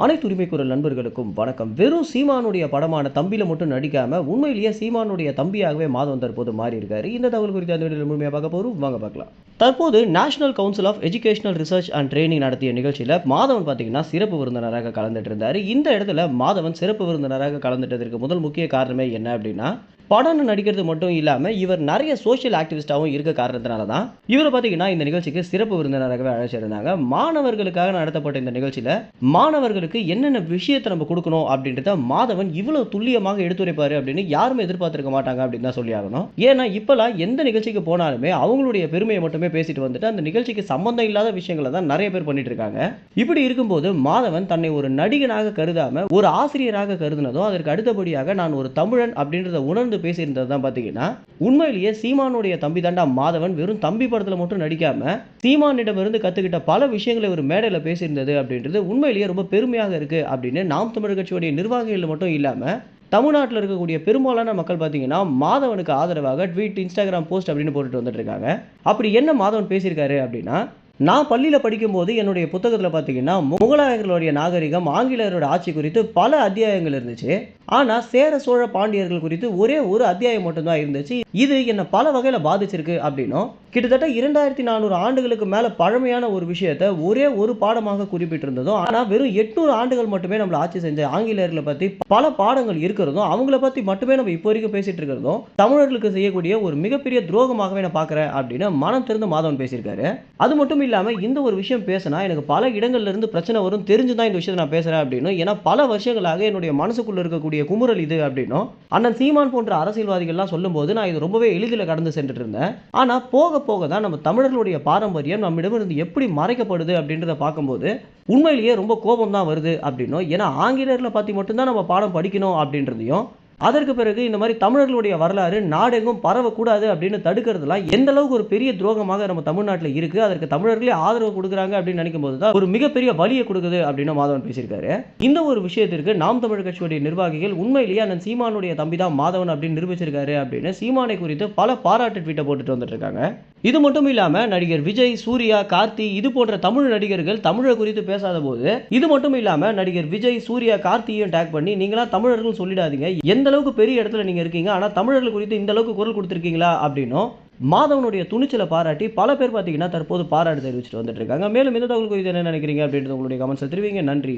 அனைத்து உரிமை குரல் நண்பர்களுக்கும் வணக்கம். வெறும் சீமானுடைய படமான தம்பியில் மட்டும் நடிக்காமல் உண்மையிலேயே சீமானுடைய தம்பியாகவே மாதவன் தற்போது மாறியிருக்காரு. இந்த தகவல் குறித்து அந்த வீடியோவில் முழுமையாக பார்க்க போகிறோம் வாங்க பார்க்கலாம். தற்போது national council of educational research and training நடத்திய நிகழ்ச்சியில் மாதவன் பார்த்தீங்கன்னா சிறப்பு விருந்தினராக கலந்துட்டு இருந்தார். இந்த இடத்துல மாதவன் சிறப்பு விருந்தினராக கலந்துட்டதற்கு முதல் முக்கிய காரணமே என்ன அப்படின்னா படம் நடிக்கிறது மட்டும் இல்லாமல் இவர் நிறைய சோஷியல் ஆக்டிவிஸ்டாகவும் இருக்க காரணத்தினால தான் இவரை பார்த்தீங்கன்னா இந்த நிகழ்ச்சிக்கு சிறப்பு விருந்தினராகவே அழைச்சிருந்தாங்க. மாணவர்களுக்காக நடத்தப்பட்ட இந்த நிகழ்ச்சியில் மாணவர்களுக்கு என்னென்ன விஷயத்தை நம்ம கொடுக்கணும் அப்படின்றத மாதவன் இவ்வளவு துல்லியமாக எடுத்துரைப்பார் அப்படின்னு யாருமே எதிர்பார்த்திருக்க மாட்டாங்க அப்படின்னு தான் சொல்லி ஆகணும். ஏன்னா இப்போலாம் எந்த நிகழ்ச்சிக்கு போனாலுமே அவங்களுடைய பெருமையை மட்டுமே பேசிட்டு வந்துட்டு அந்த நிகழ்ச்சிக்கு சம்பந்தம் இல்லாத விஷயங்களை தான் நிறைய பேர் பண்ணிட்டு இருக்காங்க. இப்படி இருக்கும்போது மாதவன் தன்னை ஒரு நடிகனாக கருதாம ஒரு ஆசிரியராக கருதினதும் அதற்கு அடுத்தபடியாக நான் ஒரு தமிழன் அப்படின்றத உணர்ந்து பேசியிருந்தது தான் பார்த்தீங்கன்னா உண்மையிலேயே சீமானுடைய தம்பி தாண்டா மாதவன் வெறும் தம்பி படத்தில் மட்டும் நடிக்காம சீமானிடமிருந்து கற்றுக்கிட்ட பல விஷயங்களை ஒரு மேடையில் பேசியிருந்தது அப்படின்றது உண்மையிலேயே ரொம்ப பெருமையாக இருக்கு அப்படின்னு நாம் தமிழர் கட்சியுடைய நிர்வாகிகள் மட்டும் இல்லாமல் தமிழ்நாட்டில் இருக்கக்கூடிய பெரும்பாலான மக்கள் பார்த்தீங்கன்னா மாதவனுக்கு ஆதரவாக ட்வீட் இன்ஸ்டாகிராம் போஸ்ட் அப்படின்னு போட்டுட்டு வந்துட்டு இருக்காங்க அப்படி என்ன மாதவன் பேசியிருக்காரு அப்படின்னா நான் பள்ளியில் படிக்கும்போது என்னுடைய புத்தகத்தில் பார்த்தீங்கன்னா முகலாயர்களுடைய நாகரிகம் ஆங்கிலேயரோட ஆட்சி குறித்து பல அத்தியாயங்கள் இருந்துச்சு. ஆனால் சேர சோழ பாண்டியர்கள் குறித்து ஒரே ஒரு அத்தியாயம் மட்டும்தான் இருந்துச்சு. இது என்னை பல வகையில் பாதிச்சிருக்கு அப்படின்னும் கிட்டத்தட்ட இரண்டாயிரத்தி நானூறு ஆண்டுகளுக்கு மேலே பழமையான ஒரு விஷயத்தை ஒரே ஒரு பாடமாக குறிப்பிட்டிருந்ததும் ஆனால் வெறும் எட்நூறு ஆண்டுகள் மட்டுமே நம்மளை ஆட்சி செஞ்ச ஆங்கிலேயர்களை பற்றி பல பாடங்கள் இருக்கிறதும் அவங்கள பற்றி மட்டுமே நம்ம இப்போ வரைக்கும் பேசிட்டு இருக்கிறதும் தமிழர்களுக்கு செய்யக்கூடிய ஒரு மிகப்பெரிய துரோகமாகவே நான் பார்க்குறேன் அப்படின்னு மனம் திறந்து மாதவன் பேசியிருக்காரு. அது மட்டும் இல்லாமல் இந்த ஒரு விஷயம் பேசினா எனக்கு பல இடங்கள்லேருந்து பிரச்சனை வரும் தெரிஞ்சு தான் இந்த விஷயத்தை நான் பேசுகிறேன் அப்படின்னு ஏன்னா பல வருஷங்களாக என்னுடைய மனசுக்குள்ளே இருக்கக்கூடிய குமுறல் இது அப்படின்னும் அண்ணன் சீமான் போன்ற அரசியல்வாதிகள்லாம் சொல்லும்போது நான் இது ரொம்பவே எளிதில் கடந்து சென்றுட்டு இருந்தேன் ஆனால் போக போக தான் நம்ம தமிழர்களுடைய பாரம்பரியம் நம்மிடமிருந்து எப்படி மறைக்கப்படுது அப்படின்றத பார்க்கும்போது உண்மையிலேயே ரொம்ப கோபம் தான் வருது அப்படின்னும் ஏன்னா ஆங்கிலேயரில் பற்றி மட்டும்தான் நம்ம பாடம் படிக்கணும் அப்படின்றதையும் அதற்கு பிறகு இந்த மாதிரி தமிழர்களுடைய வரலாறு நாடெங்கும் பரவக்கூடாது அப்படின்னு தடுக்கிறதுலாம் எந்த அளவுக்கு ஒரு பெரிய துரோகமாக நம்ம தமிழ்நாட்டில் இருக்கு அதற்கு தமிழர்களே ஆதரவு கொடுக்குறாங்க அப்படின்னு நினைக்கும் போது தான் ஒரு மிகப்பெரிய வழியை கொடுக்குது அப்படின்னு மாதவன் பேசியிருக்காரு. இந்த ஒரு விஷயத்திற்கு நாம் தமிழர் கட்சியுடைய நிர்வாகிகள் உண்மையிலேயே அண்ணன் சீமானுடைய தம்பி தான் மாதவன் அப்படின்னு நிரூபிச்சிருக்காரு அப்படின்னு சீமானை குறித்து பல பாராட்டு ட்வீட்டை போட்டுட்டு வந்துட்டு இருக்காங்க. இது மட்டும் இல்லாமல் நடிகர் விஜய் சூர்யா கார்த்தி இது போன்ற தமிழ் நடிகர்கள் தமிழை குறித்து பேசாத போது இது மட்டும் இல்லாமல் நடிகர் விஜய் சூர்யா கார்த்தியையும் டேக் பண்ணி நீங்களா தமிழர்கள் சொல்லிடாதீங்க. எந்த அளவுக்கு பெரிய இடத்துல நீங்க இருக்கீங்க? ஆனால் தமிழர்கள் குறித்து இந்த அளவுக்கு குரல் கொடுத்துருக்கீங்களா அப்படின்னும் மாதவனுடைய துணிச்சலை பாராட்டி பல பேர் பார்த்தீங்கன்னா தற்போது பாராட்டு தெரிவிச்சுட்டு வந்துட்டு இருக்காங்க. மேலும் இந்த தகவல் குறித்து என்ன நினைக்கிறீங்க அப்படின்றது உங்களுடைய கமெண்ட்ஸை தெரிவிங்க. நன்றி.